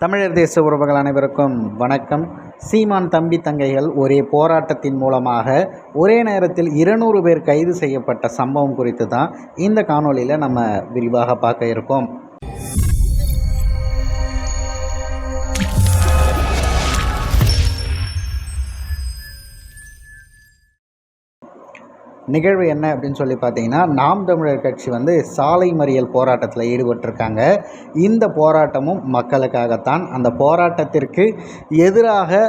தமிழர் தேச உறவுகள் அனைவருக்கும் வணக்கம். சீமான் தம்பி தங்கைகள் ஒரே போராட்டத்தின் மூலமாக ஒரே நேரத்தில் இருநூறு பேர் கைது செய்யப்பட்ட சம்பவம் குறித்து தான் இந்த காணொளியில் நம்ம விரிவாக பார்க்க இருக்கோம். நிகழ்வு என்ன அப்படின்னு சொல்லி பார்த்தீங்கன்னா நாம் தமிழர் கட்சி வந்து சாலை மறியல் போராட்டத்தில் ஈடுபட்டிருக்காங்க. இந்த போராட்டமும் மக்களுக்காகத்தான். அந்த போராட்டத்திற்கு எதிராக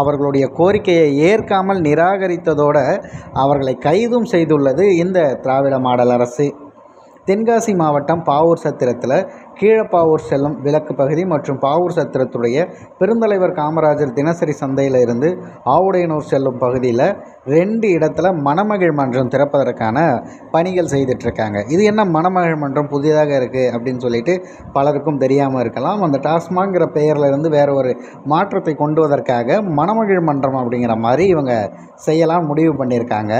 அவர்களுடைய கோரிக்கையை ஏற்காமல் நிராகரித்ததோடு அவர்களை கைதும் செய்துள்ளது இந்த திராவிட மாடல் அரசு. தென்காசி மாவட்டம் பாவூர் சத்திரத்தில் கீழப்பாவூர் செல்லும் விளக்கு பகுதி மற்றும் பாவூர் சத்திரத்துடைய பெருந்தலைவர் காமராஜர் தினசரி சந்தையில் இருந்து ஆவுடையனூர் செல்லும் பகுதியில் ரெண்டு இடத்துல மணமகிழ் மன்றம் திறப்பதற்கான பணிகள் செய்துட்ருக்காங்க. இது என்ன மணமகிழ் மன்றம் புதிதாக இருக்குது அப்படின்னு சொல்லிட்டு பலருக்கும் தெரியாமல் இருக்கலாம். அந்த டாஸ்மாங்கிற பெயரில் இருந்து வேறு ஒரு மாற்றத்தை கொண்டு வதற்காக மணமகிழ் மன்றம் அப்படிங்கிற மாதிரி இவங்க செய்யலாம் முடிவு பண்ணியிருக்காங்க.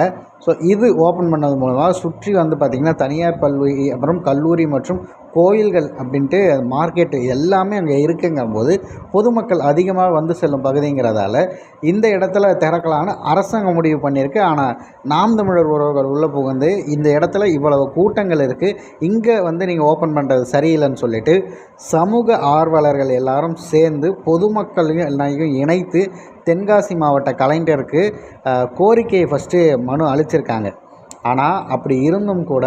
ஸோ இது ஓப்பன் பண்ணது மூலமாக சுற்றி வந்து பார்த்திங்கன்னா தனியார் பல்வி அப்புறம் கல்லூரி மற்றும் கோயில்கள் அப்படின்ட்டு மார்க்கெட்டு எல்லாமே அங்கே இருக்குங்கும்போது பொதுமக்கள் அதிகமாக வந்து செல்லும் பகுதிங்கிறதால இந்த இடத்துல திறக்கலான்னு அரசாங்கம் முடிவு பண்ணியிருக்கு. ஆனால் நாம் தமிழர் உறவுகள் உள்ளே புகுந்து இந்த இடத்துல இவ்வளவு கூட்டங்கள் இருக்குது இங்கே வந்து நீங்கள் ஓப்பன் பண்ணுறது சரியில்லைன்னு சொல்லிட்டு சமூக ஆர்வலர்கள் எல்லாரும் சேர்ந்து பொதுமக்களையும் எல்லாரையும் இணைத்து தென்காசி மாவட்ட கலைஞருக்கு கோரிக்கையை ஃபஸ்ட்டு மனு அளிச்சிருக்காங்க. ஆனால் அப்படி இருந்தும் கூட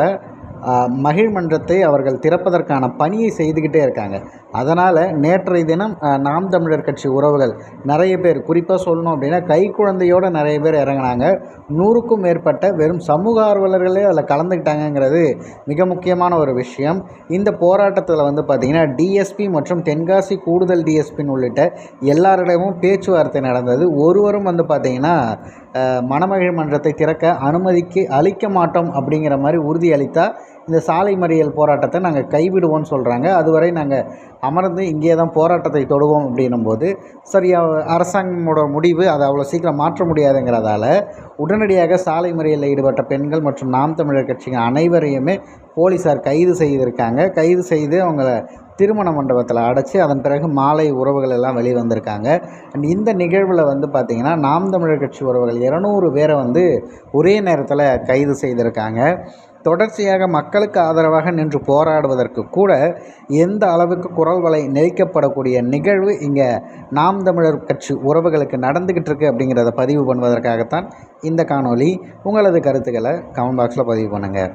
மகிழ் மன்றத்தை அவர்கள் திறப்பதற்கான பணியை செய்துக்கிட்டே இருக்காங்க. அதனால் நேற்றைய தினம் நாம் தமிழர் கட்சி உறவுகள் நிறைய பேர் குறிப்பாக சொல்லணும் அப்படின்னா கை குழந்தையோடு நிறைய பேர் இறங்குனாங்க. நூறுக்கும் மேற்பட்ட வெறும் சமூக ஆர்வலர்களே அதில் கலந்துக்கிட்டாங்கங்கிறது மிக முக்கியமான ஒரு விஷயம். இந்த போராட்டத்தில் வந்து பார்த்திங்கன்னா டிஎஸ்பி மற்றும் தென்காசி கூடுதல் டிஎஸ்பின்னு உள்ளிட்ட எல்லாரிடமும் பேச்சுவார்த்தை நடந்தது. ஒருவரும் வந்து பார்த்திங்கன்னா மணமகிழ் மன்றத்தை திறக்க அனுமதிக்கு அளிக்க மாட்டோம் அப்படிங்கிற மாதிரி உறுதி இந்த சாலை மறியல் போராட்டத்தை நாங்கள் கைவிடுவோம்னு சொல்கிறாங்க அதுவரை நாங்கள் அமர்ந்து இங்கே தான் போராட்டத்தை தொடுவோம் அப்படின்னும் போது சரி அவ- அரசாங்கமோட முடிவு அதை அவ்வளோ சீக்கிரம் மாற்ற முடியாதுங்கிறதால உடனடியாக சாலை மறியலில் ஈடுபட்ட பெண்கள் மற்றும் நாம் தமிழர் கட்சிகள் அனைவரையுமே போலீஸார் கைது செய்திருக்காங்க. கைது செய்து அவங்கள திருமண மண்டபத்தில் அடைச்சி அதன் பிறகு மாலை உறவுகள் எல்லாம் வெளிவந்திருக்காங்க. அண்ட் இந்த நிகழ்வில் வந்து பார்த்திங்கன்னா நாம் தமிழர் கட்சி உறவுகள் இரநூறு பேரை வந்து ஒரே நேரத்தில் கைது செய்திருக்காங்க. தொடர்ச்சியாக மக்களுக்கு ஆதரவாக நின்று போராடுவதற்கு கூட எந்த அளவுக்கு குரல் வலை நெரிக்கப்படக்கூடிய நிகழ்வு இங்கே நாம் தமிழர் கட்சி உறவுகளுக்கு நடந்துக்கிட்டு இருக்கு அப்படிங்கிறத பதிவு பண்ணுவதற்காகத்தான் இந்த காணொலி உங்களது கருத்துக்களை கமெண்ட் பாக்ஸில் பதிவு பண்ணுங்கள்